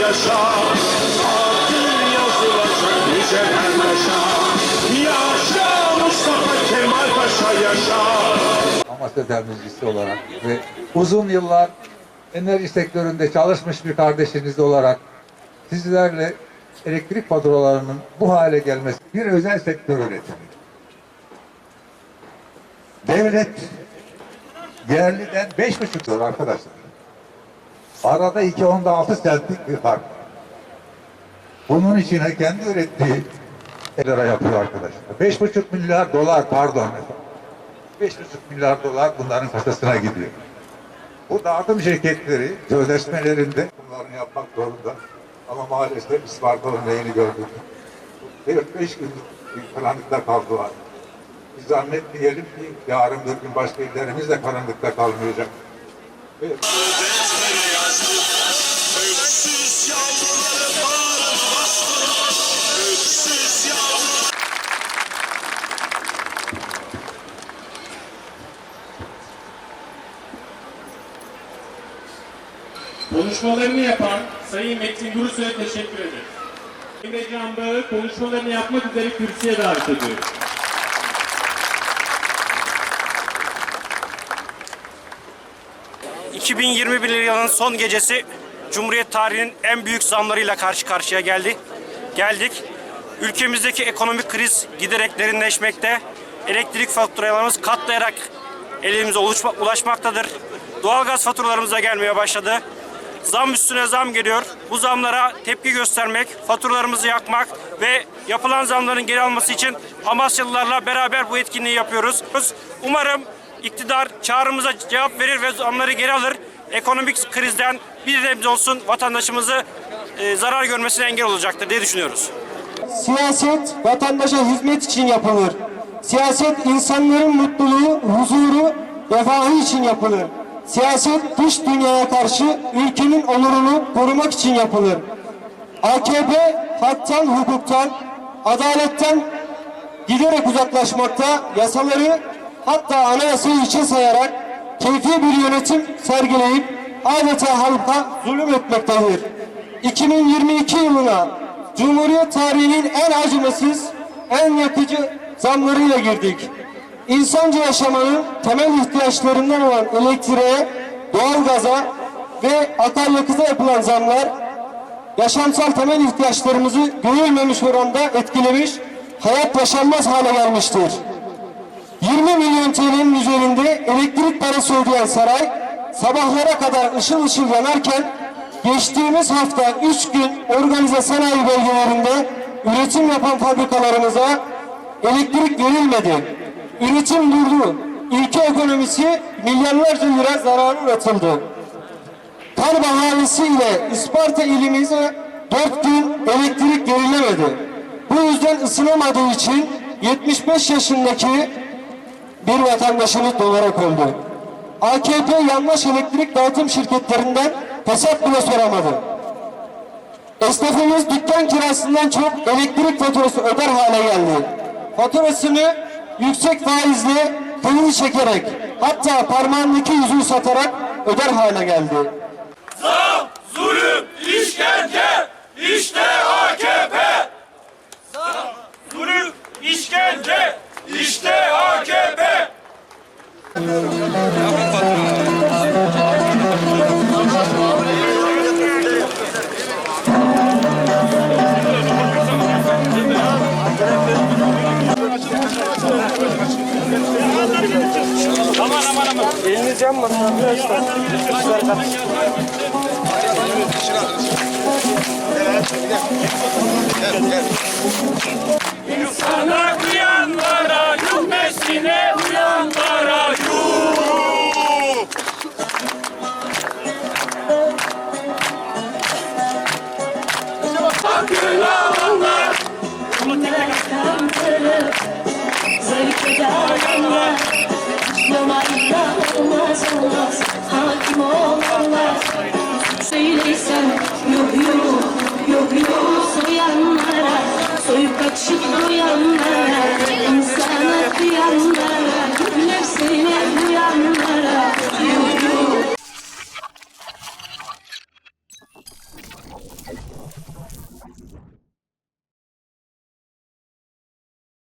yaşa Adın yazılacak mücevher taşa Yaşa Mustafa Kemal Paşa yaşa Amasya Temsilcisi olarak ve uzun yıllar enerji sektöründe çalışmış bir kardeşiniz olarak sizlerle elektrik faturalarının bu hale gelmesi bir özel sektör üretimi. Devlet yerliden beş buçuk lira arkadaşlar. Arada iki onda altı centlik bir fark. Bunun içine kendi ürettiği lira yapıyor arkadaşlar. Beş buçuk milyar dolar pardon efendim. 5,5 milyar dolar bunların kasasına gidiyor. Bu dağıtım şirketleri sözleşmelerinde bunları yapmak zorunda. Ama maalesef İsparta'nın neyini gördük. 4-5 günlük bir karanlıkta kaldılar. Biz zannetmeyelim ki yarın bir gün başka illerimiz de karanlıkta kalmayacak. Ve Konuşmalarını yapan Sayın Metin Gurusoy'a teşekkür ederim. Emre Can Bağ'ı konuşmalarını yapmak üzere kürsüye davet ediyorum. 2021 yılının son gecesi Cumhuriyet tarihinin en büyük zamlarıyla karşı karşıya geldi. Geldik. Ülkemizdeki ekonomik kriz giderek derinleşmekte. Elektrik faturalarımız katlayarak elimize ulaşma- ulaşmaktadır. Doğalgaz faturalarımız da gelmeye başladı. Zam üstüne zam geliyor. Bu zamlara tepki göstermek, faturalarımızı yakmak ve yapılan zamların geri alması için Amasyalılarla beraber bu etkinliği yapıyoruz. Umarım iktidar çağrımıza cevap verir ve zamları geri alır. Ekonomik krizden bir nebze olsun vatandaşımızı e, zarar görmesine engel olacaktır diye düşünüyoruz. Siyaset vatandaşa hizmet için yapılır. Siyaset insanların mutluluğu, huzuru, refahı için yapılır. Siyaset dış dünyaya karşı ülkenin onurunu korumak için yapılır. AKP haktan, hukuktan, adaletten giderek uzaklaşmakta, yasaları hatta anayasayı içe sayarak keyfi bir yönetim sergileyip adeta halka zulüm etmektedir. 2022 yılına Cumhuriyet tarihinin en acımasız, en yakıcı zamlarıyla girdik. İnsanca yaşamanın temel ihtiyaçlarından olan elektriğe, doğalgaza ve akaryakıta yapılan zamlar yaşamsal temel ihtiyaçlarımızı görülmemiş oranda etkilemiş, hayat yaşanmaz hale gelmiştir. 20 milyon TL'nin üzerinde elektrik parası ödeyen saray sabahlara kadar ışıl ışıl yanarken geçtiğimiz hafta 3 gün organize sanayi bölgelerinde üretim yapan fabrikalarımıza elektrik verilmedi. Üretim durdu. Ülke ekonomisi milyarlarca lira zarar uğratıldı. Kar bahanesiyle Isparta ilimize 4 gün elektrik verilemedi. Bu yüzden ısınamadığı için 75 yaşındaki bir vatandaşımız dolarak öldü. AKP yanlış elektrik dağıtım şirketlerinden hesap bile soramadı. Esnafımız dükkan kirasından çok elektrik faturası öder hale geldi. Faturasını yüksek faizle kredi çekerek hatta parmağındaki yüzüğü satarak öder hale geldi. Zam, zulüm, işkence İşte AKP Zam, zulüm, işkence İşte AKP Sana uyanlara yuh Mesine uyanlara Akıl alanlar Zayıf edenler Yalanla olmaz olmaz Hakim olanlar Söylesem yok yok Yok yok Soyup kaçıp duyanlara İnsana kıyanlara Nefsine duyanlara